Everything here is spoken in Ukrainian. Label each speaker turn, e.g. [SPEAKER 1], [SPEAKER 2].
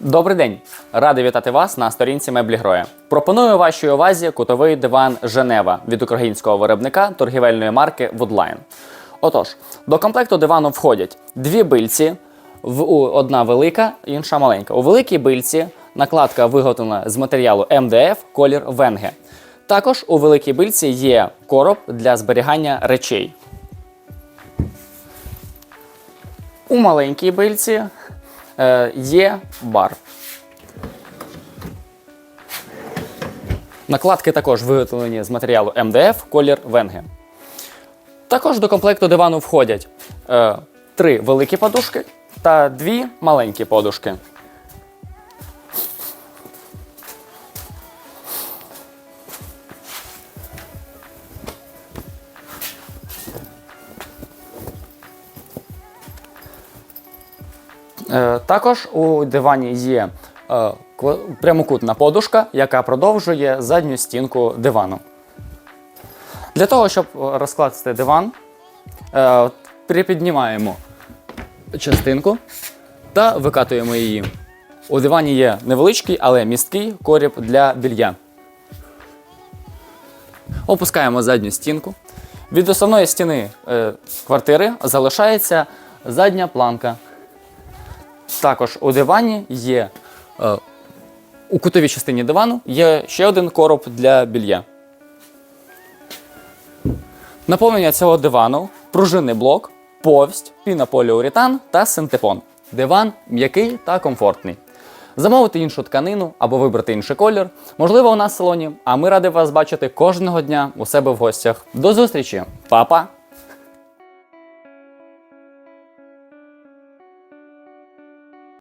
[SPEAKER 1] Добрий день! Радий вітати вас на сторінці Меблі Гроя. Пропоную вашій увазі кутовий диван Женева від українського виробника торгівельної марки Woodline. Отож, до комплекту дивану входять дві бильці, в- одна велика, інша маленька. У великій бильці накладка виготовлена з матеріалу МДФ колір Венге. Також у великій бильці є короб для зберігання речей. У маленькій бильці є бар. Накладки також виготовлені з матеріалу МДФ колір Венге. Також до комплекту дивану входять е, три великі подушки та дві маленькі подушки. Також у дивані є е, прямокутна подушка, яка продовжує задню стінку дивану. Для того, щоб е, розкласти диван, е, припіднімаємо частинку та викатуємо її. У дивані є невеличкий, але місткий коріб для білья. Опускаємо задню стінку. Від основної стіни е, квартири залишається задня планка. Також у дивані є е, у кутовій частині дивану є ще один короб для білья. Наповнення цього дивану пружинний блок, повсть, пінополіуретан та синтепон. Диван м'який та комфортний. Замовити іншу тканину або вибрати інший колір можливо у нас в салоні, а ми раді вас бачити кожного дня у себе в гостях. До зустрічі, Па-па!